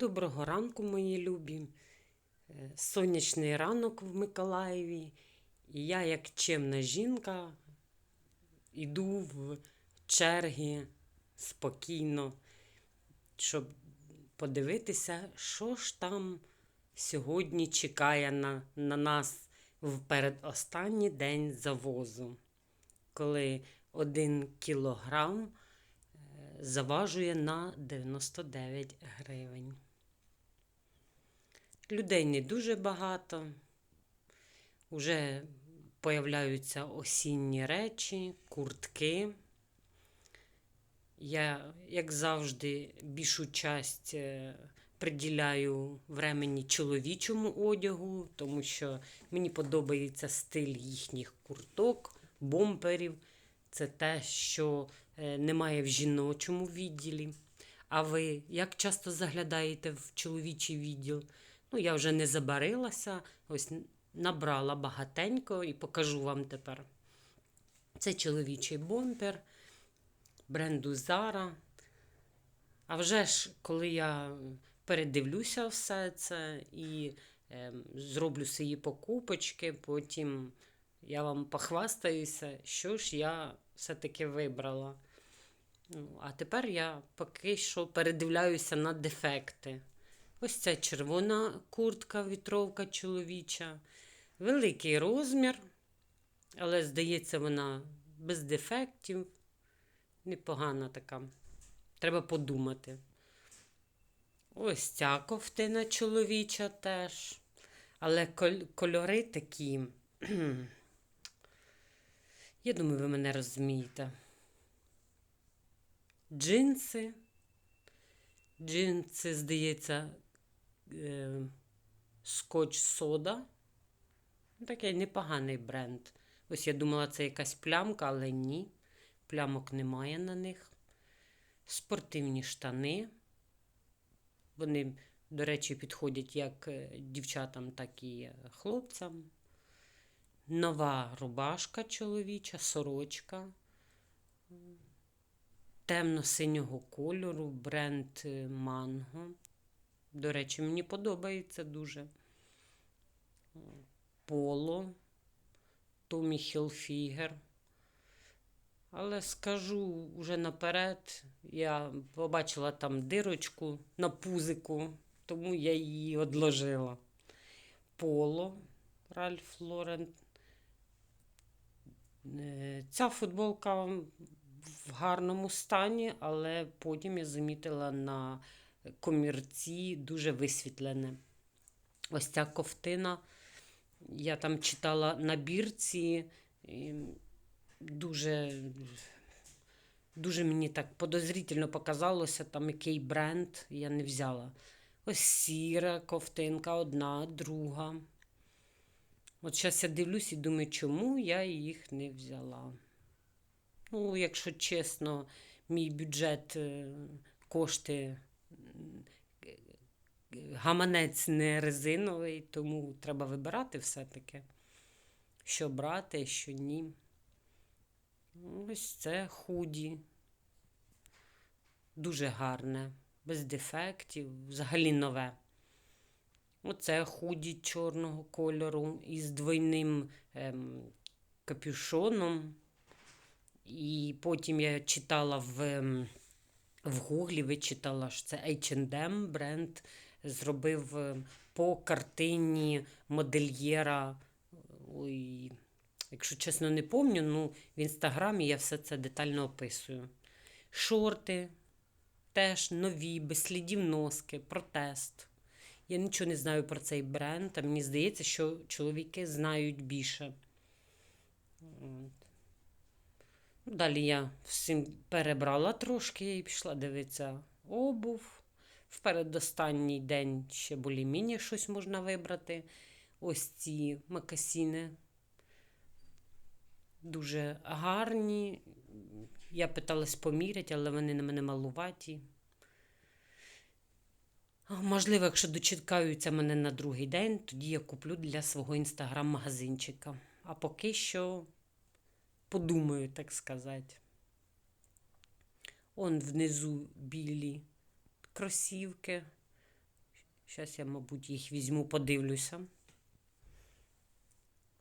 Доброго ранку, мої любі. Е, Сонячний ранок в Миколаєві. І я, як чемна жінка, йду в черги спокійно, щоб подивитися, що ж там сьогодні чекає на, на нас в передостанній день завозу, коли один кілограм е, заважує на 99 гривень. Людей не дуже багато. Уже появляються осінні речі, куртки. Я, як завжди, більшу часть е, приділяю времені чоловічому одягу, тому що мені подобається стиль їхніх курток, бомперів. Це те, що е, немає в жіночому відділі. А ви як часто заглядаєте в чоловічий відділ? Ну, я вже не забарилася, ось набрала багатенько і покажу вам тепер. Це чоловічий бомпер бренду Zara. А вже ж, коли я передивлюся все це і е, зроблю свої покупочки, потім я вам похвастаюся, що ж я все-таки вибрала. Ну, а тепер я поки що передивляюся на дефекти. Ось ця червона куртка, вітровка чоловіча. Великий розмір, але, здається, вона без дефектів. Непогана така. Треба подумати. Ось ця ковтина чоловіча теж. Але кольори такі. Я думаю, ви мене розумієте. Джинси. Джинси, здається, е, скотч сода. Такий непоганий бренд. Ось я думала, це якась плямка, але ні. Плямок немає на них. Спортивні штани. Вони, до речі, підходять як е, дівчатам, так і е, хлопцям. Нова рубашка чоловіча, сорочка. Темно-синього кольору, бренд Манго. До речі, мені подобається дуже. Поло, Томі Хілфігер. Але скажу вже наперед, я побачила там дирочку на пузику, тому я її одложила. Поло Ральф Лорен. Е, ця футболка в гарному стані, але потім я замітила на комірці дуже висвітлене. Ось ця ковтина. Я там читала на бірці. Дуже дуже мені так подозрительно показалося, там який бренд я не взяла. Ось сіра ковтинка, одна, друга. От зараз я дивлюсь і думаю, чому я їх не взяла. Ну, якщо чесно, мій бюджет е, кошти гаманець не резиновий, тому треба вибирати все-таки, що брати, що ні. Ось це худі. Дуже гарне, без дефектів, взагалі нове. Оце худі чорного кольору із двойним ем, капюшоном. І потім я читала в ем, в Гуглі, вичитала, що це H&M бренд зробив ем, по картині модельєра. Ой, Якщо чесно, не пам'ятаю, ну в інстаграмі я все це детально описую. Шорти теж нові, без слідів носки, протест. Я нічого не знаю про цей бренд, а мені здається, що чоловіки знають більше. Далі я всім перебрала трошки і пішла дивитися обув. В передостанній день ще болі-міні щось можна вибрати. Ось ці макасіни дуже гарні. Я питалась поміряти, але вони на мене малуваті. Можливо, якщо дочекаються мене на другий день, тоді я куплю для свого інстаграм-магазинчика. А поки що подумаю, так сказати. Он внизу білі кросівки. Зараз я, мабуть, їх візьму, подивлюся.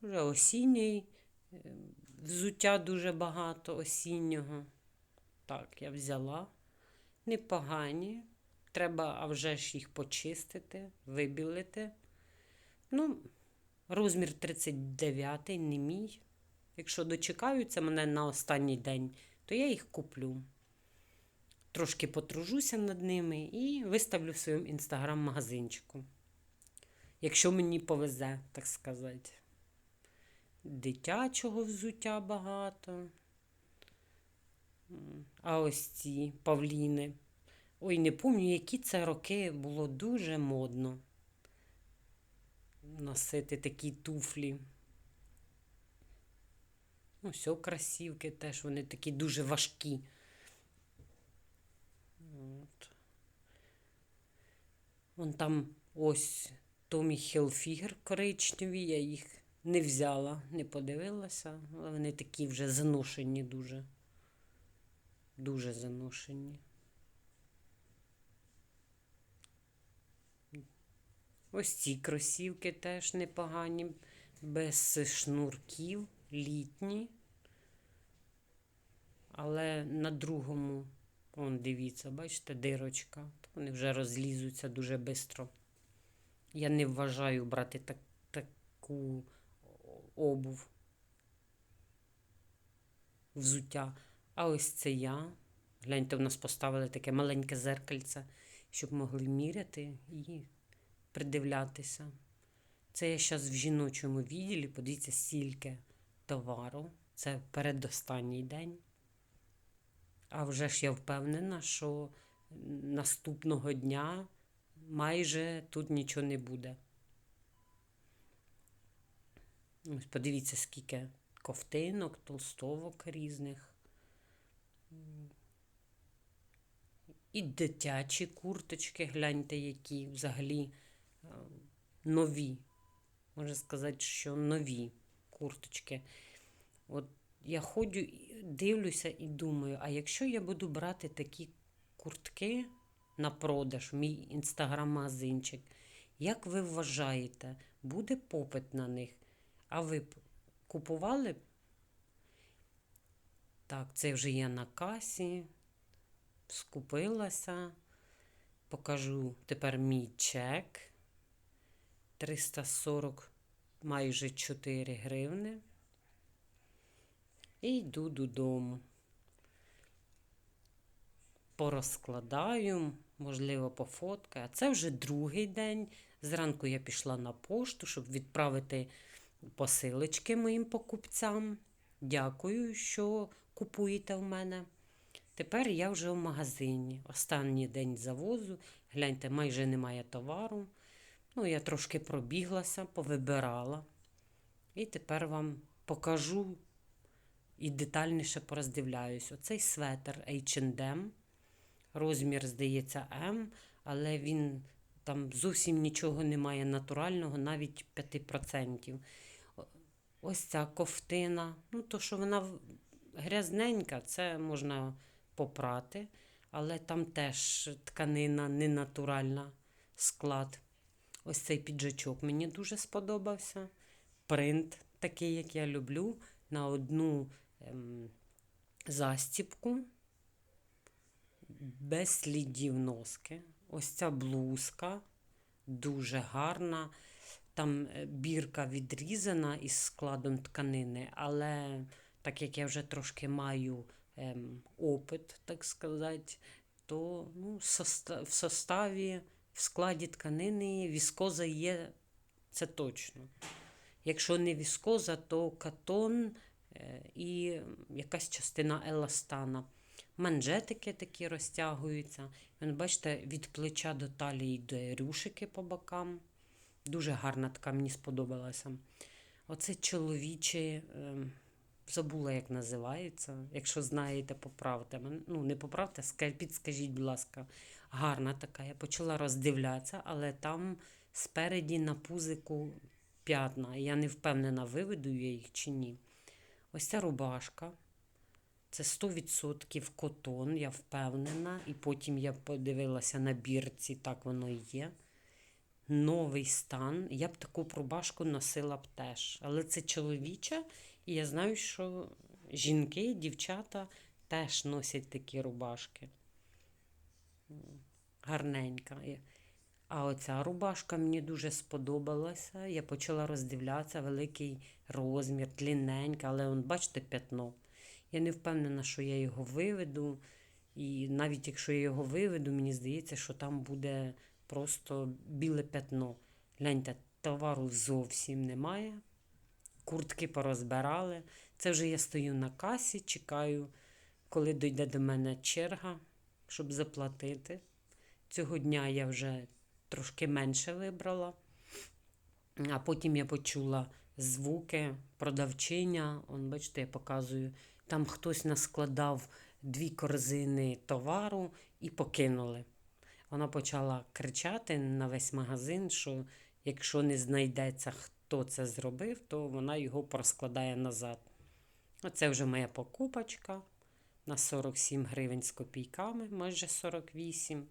Вже осінній. е, Взуття дуже багато осіннього. Так, я взяла. Непогані. Треба, а вже ж їх почистити, вибілити. Ну, розмір 39 не мій. Якщо дочекаються мене на останній день, то я їх куплю. Трошки потружуся над ними і виставлю в своєму інстаграм-магазинчику. Якщо мені повезе, так сказати. Дитячого взуття багато. А ось ці павліни. Ой, не пам'ятаю, які це роки було дуже модно носити такі туфлі. Ну, все, красівки теж, вони такі дуже важкі. Вон там ось Томі Хілфігер коричневі, я їх не взяла, не подивилася, але вони такі вже заношені дуже. Дуже заношені. Ось ці кросівки теж непогані, без шнурків, літні. Але на другому, он дивіться, бачите, дирочка. Вони вже розлізуться дуже швидко. Я не вважаю брати так, таку обув, взуття. А ось це я. Гляньте, в нас поставили таке маленьке зеркальце, щоб могли міряти і придивлятися. Це я зараз в жіночому відділі, подивіться, стільки товару. Це передостанній день. А вже ж я впевнена, що наступного дня майже тут нічого не буде. Ось подивіться, скільки ковтинок, толстовок різних. І дитячі курточки, гляньте, які взагалі е, нові. Можна сказати, що нові курточки. От я ходжу, дивлюся і думаю, а якщо я буду брати такі куртки на продаж, мій інстаграм-магазинчик, як ви вважаєте, буде попит на них? А ви б купували? Так, це вже я на касі, скупилася. Покажу тепер мій чек. 340 майже 4 гривни. І йду додому. Порозкладаю, можливо, пофоткаю. А це вже другий день. Зранку я пішла на пошту, щоб відправити посилочки моїм покупцям. Дякую, що купуєте в мене. Тепер я вже в магазині. Останній день завозу. Гляньте, майже немає товару. Ну, я трошки пробіглася, повибирала. І тепер вам покажу і детальніше пороздивляюсь. Оцей светр H&M. Розмір, здається, М, але він там зовсім нічого немає натурального, навіть 5%. Ось ця ковтина. Ну, то, що вона грязненька, це можна попрати, але там теж тканина ненатуральна склад. Ось цей піджачок мені дуже сподобався. Принт такий, як я люблю, на одну ем, застіпку, без слідів носки. Ось ця блузка дуже гарна. Там е, бірка відрізана із складом тканини, але так як я вже трошки маю ем, опит, так сказати, то ну, в составі, в складі тканини віскоза є, це точно. Якщо не віскоза, то катон е, і якась частина еластана. Манжетики такі розтягуються. Вон, бачите, від плеча до талії йде рюшики по бокам. Дуже гарна така, мені сподобалася. Оце чоловічі, ем, забула, як називається. Якщо знаєте, поправте мене. Ну, не поправте, ска- підскажіть, будь ласка. Гарна така. Я почала роздивлятися, але там спереді на пузику п'ятна. Я не впевнена, виведу я їх чи ні. Ось ця рубашка. Це 100% котон, я впевнена. І потім я подивилася на бірці, так воно і є. новий стан. Я б таку б рубашку носила б теж. Але це чоловіча, і я знаю, що жінки, дівчата теж носять такі рубашки. Гарненька. А оця рубашка мені дуже сподобалася. Я почала роздивлятися великий розмір, тлінненька, але он, бачите, п'ятно. Я не впевнена, що я його виведу. І навіть якщо я його виведу, мені здається, що там буде просто біле п'ятно. Гляньте, товару зовсім немає. Куртки порозбирали. Це вже я стою на касі, чекаю, коли дійде до мене черга, щоб заплатити. Цього дня я вже трошки менше вибрала. А потім я почула звуки продавчиня. Он, бачите, я показую. Там хтось наскладав дві корзини товару і покинули. Вона почала кричати на весь магазин, що якщо не знайдеться, хто це зробив, то вона його проскладає назад. Оце вже моя покупочка на 47 гривень з копійками, майже 48.